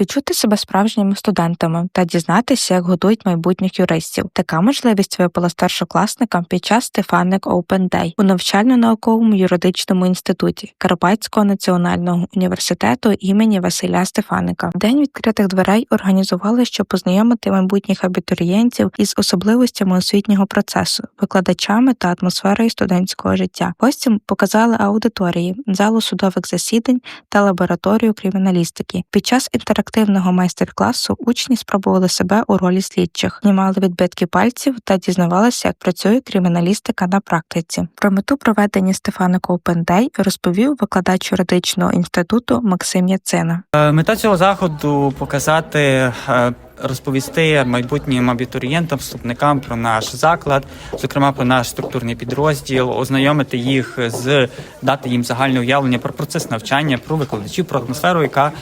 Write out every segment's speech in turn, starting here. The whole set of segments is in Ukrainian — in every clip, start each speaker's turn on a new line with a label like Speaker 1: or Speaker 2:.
Speaker 1: відчути себе справжніми студентами та дізнатися, як готують майбутніх юристів. Така можливість випала старшокласникам під час Стефаник Open Day у навчально-науковому юридичному інституті Карпатського національного університету імені Василя Стефаника. День відкритих дверей організували, щоб познайомити майбутніх абітурієнтів із особливостями освітнього процесу, викладачами та атмосферою студентського життя. Гостям показали аудиторії, залу судових засідань та лабораторію криміналістики. Під час інтерактивного майстер-класу учні спробували себе у ролі слідчих, знімали відбитки пальців та дізнавалися, як працює криміналістика на практиці. Про мету проведення Стефаник Open розповів викладач юридичного інституту Максим Яцина.
Speaker 2: Е, Мета цього заходу показати, е, розповісти майбутнім абітурієнтам, вступникам про наш заклад, зокрема про наш структурний підрозділ, ознайомити їх з дати їм загальне уявлення про процес навчання, про викладачів, про атмосферу, яка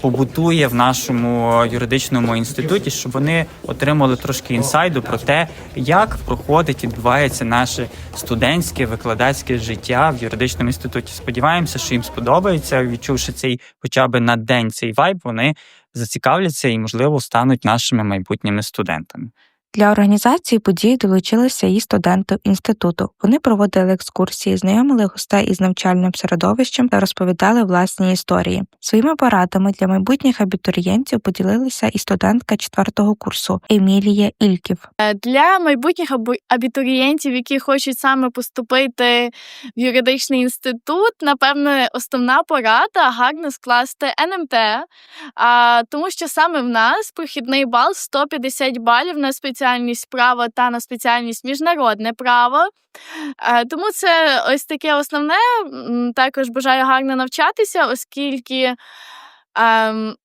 Speaker 2: побутує в нашому юридичному інституті, щоб вони отримали трошки інсайду про те, як проходить і відбувається наше студентське викладацьке життя в юридичному інституті. Сподіваємося, що їм сподобається, відчувши цей хоча б на день цей вайб, вони зацікавляться і, можливо, стануть нашими майбутніми студентами.
Speaker 1: Для організації події долучилися і студенти інституту. Вони проводили екскурсії, знайомили гостей із навчальним середовищем та розповідали власні історії. Своїми порадами для майбутніх абітурієнтів поділилися і студентка четвертого курсу Емілія Ільків.
Speaker 3: Е, Для майбутніх абітурієнтів, які хочуть саме поступити в юридичний інститут, напевне, основна порада гарно скласти НМТ, тому що саме в нас прохідний бал 150 балів на спеціальність право та на спеціальність міжнародне право. Е, Тому це ось таке основне. Також бажаю гарно навчатися, оскільки. ем,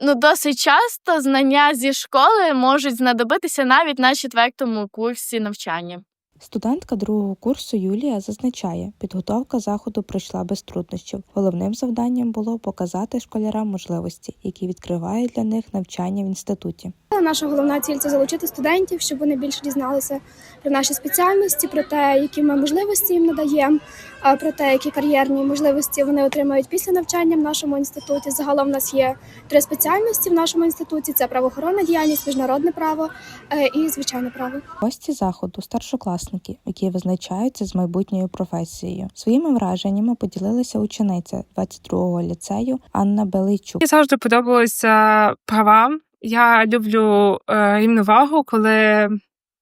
Speaker 3: Ну, досить часто знання зі школи можуть знадобитися навіть на четвертому курсі навчання.
Speaker 1: Студентка другого курсу Юлія зазначає, підготовка заходу пройшла без труднощів. Головним завданням було показати школярам можливості, які відкриває для них навчання в інституті.
Speaker 4: Наша головна ціль це залучити студентів, щоб вони більше дізналися про наші спеціальності, про те, які ми можливості їм надаємо, а про те, які кар'єрні можливості вони отримають після навчання в нашому інституті. Загалом в нас є три спеціальності в нашому інституті: це правоохоронна діяльність, міжнародне право е, і звичайне право.
Speaker 1: Гості заходу старшокласники, які визначаються з майбутньою професією. Своїми враженнями поділилася учениця 22-го ліцею Анна Белийчук.
Speaker 5: Мені завжди подобалися права. Я люблю е, рівновагу, коли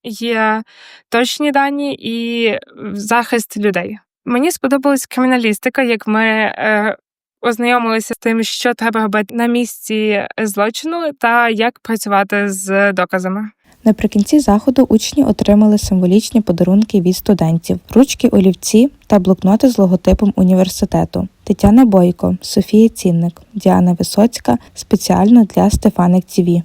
Speaker 5: є точні дані і захист людей. Мені сподобалась криміналістика, як ми е, ознайомилися з тим, що треба робити на місці злочину, та як працювати з доказами.
Speaker 1: Наприкінці заходу учні отримали символічні подарунки від студентів: ручки, олівці та блокноти з логотипом університету. Тетяна Бойко, Софія Цінник, Діана Висоцька спеціально для Стефаник ТІВІ.